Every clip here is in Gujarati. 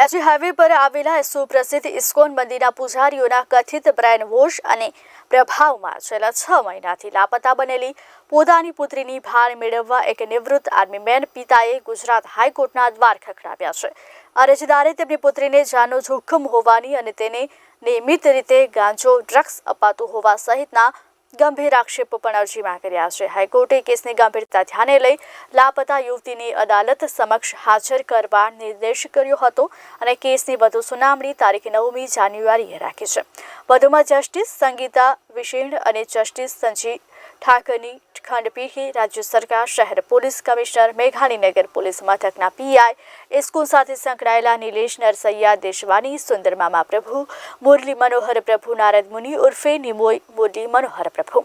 એસજી હાઈવે પર આવેલા સુપ્રસિદ્ધ ઇસ્કોન મંદિરના પૂજારીઓના કથિત બ્રેન વોશ અને પ્રભાવમાં છેલ્લા છ મહિનાથી લાપતા બનેલી પોતાની પુત્રીની ભાળ મેળવવા એક નિવૃત્ત આર્મી મેન પિતાએ ગુજરાત હાઈકોર્ટના દ્વાર ખખડાવ્યા છે. અરજદારે તેમની પુત્રીને જાનનો જોખમ હોવાની અને તેને નિયમિત રીતે ગાંજો, ડ્રગ્સ અપાતું હોવા સહિતના ગંભીર આક્ષેપો પણ અરજીમાં કર્યા છે. હાઈકોર્ટે કેસની ગંભીરતા ધ્યાને લઈ લાપતા યુવતીની અદાલત સમક્ષ હાજર કરવા નિર્દેશ કર્યો હતો અને કેસની વધુ સુનાવણી તારીખ નવમી જાન્યુઆરીએ રાખી છે. વધુમાં જસ્ટિસ સંગીતા વિશેણ અને જસ્ટિસ સંજીવ ઠાકરની ખંડપીઠે રાજ્ય સરકાર, શહેર પોલીસ કમિશનર, મેઘાણીનગર પોલીસ મથકના પીઆઈ, ઇસ્કુલ સાથે સંકળાયેલા નિલેશ નરસૈયા દેશવાની સુંદર મામા પ્રભુ, મુરલી મનોહર પ્રભુ, નારદ મુનિ ઉર્ફે નિમોય મુરલી મનોહર પ્રભુ.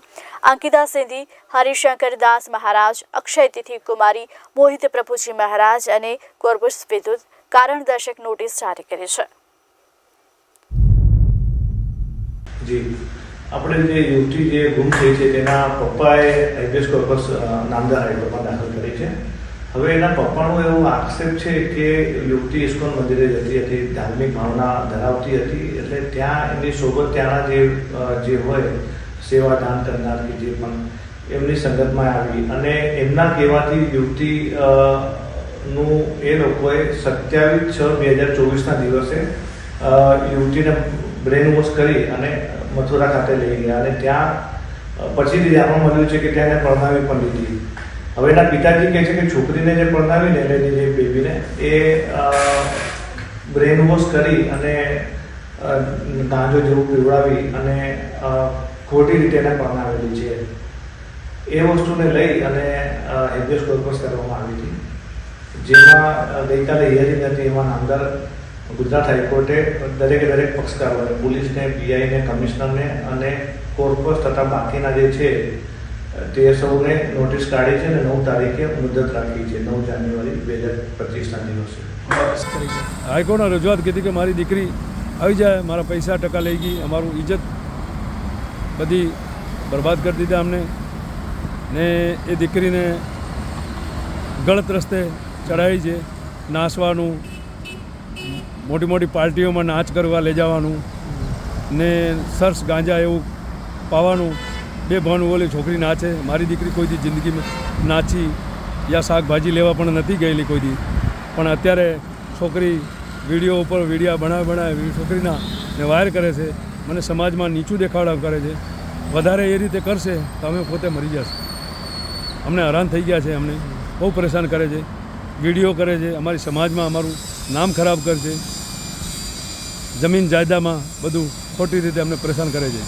અંકિતા સિંધી, હરિશંકર દાસ મહારાજ, અક્ષય તિથિ કુમારી, મોહિત પ્રભુજી મહારાજ અને કોર્બુસ વિદ્યુત કારણદર્શક નોટિસ જારી કરી છે. આપણે જે યુવતી જે ગુમ થઈ છે, તેના પપ્પાએ હેબિયસ કોર્પસ નામદાર હાઈકોર્ટમાં દાખલ કરી છે. હવે એના પપ્પાનો એવો આક્ષેપ છે કે યુવતી ઇસ્કોન મંદિરે જતી હતી, ધાર્મિક ભાવના ધરાવતી હતી, એટલે ત્યાં એમની સોબત ત્યાંના જે જે હોય સેવા દાન કરનાર કે જે પણ, એમની સંગતમાં આવી. અને એમના કહેવાથી યુવતી નું એ લોકોએ સત્યાવીસ છ બે હજાર ચોવીસના દિવસે યુવતીને બ્રેન વોશ કરી અને મથુરા ખાતે લઈ ગયા અને ત્યાં પછીથી જાણવા મળ્યું છે કે ત્યાં એને પરણાવી પણ લીધી. હવે એના પિતાજી કહે છે કે છોકરીને જે પરણાવીને એટલે જે બેબીને, એ બ્રેન વોશ કરી અને ગાંજો જેવું પીવડાવી અને ખોટી રીતે એને પરણાવેલી છે. એ વસ્તુને લઈ અને હેબિયસ કોર્પસ કરવામાં આવી હતી. જેમાં ગઈકાલે હિયરિંગ હતી, એમાં નામદાર ગુજરાત હાઈકોર્ટે દરેકે દરેક પક્ષકારોને, પોલીસને પીઆઈને કમિશનરને અને કોર્પસ તથા બાકીના જે છે, તે સૌને નોટિસ કાઢી છે અને નવ તારીખે મુદત રાખી છે. નવ જાન્યુઆરી બે હજાર પચીસના દિવસે. હાઈકોર્ટમાં રજૂઆત કીધી કે મારી દીકરી આવી જાય, મારા પૈસા ટકા લઈ ગઈ, અમારું ઇજ્જત બધી બરબાદ કરી દીધા અમને ને એ દીકરીને ગળત રસ્તે ચડાવી છે, નાસવાનું મોટી મોટી પાર્ટીઓમાં નાચ કરવા લઈ જવાનું ને સરસ ગાંજા એવું પાવાનું. બે ભાવનું ઓલી છોકરી નાચે. મારી દીકરી કોઈથી જિંદગીમાં નાચી યા શાકભાજી લેવા પણ નથી ગયેલી કોઈથી. પણ અત્યારે છોકરી વીડિયો ઉપર વિડીયા બનાવે બનાવે છોકરીના ને વાયર કરે છે. મને સમાજમાં નીચું દેખાડા કરે છે. વધારે એ રીતે કરશે તો અમે પોતે મરી જશે. અમને હેરાન થઈ ગયા છે અમને. બહુ પરેશાન કરે છે. વીડિયો કરે છે. અમારી સમાજમાં અમારું નામ ખરાબ કરે છે જમીન જાયદામાં બધું ખોટી રીતે અમને પરેશાન કરે છે.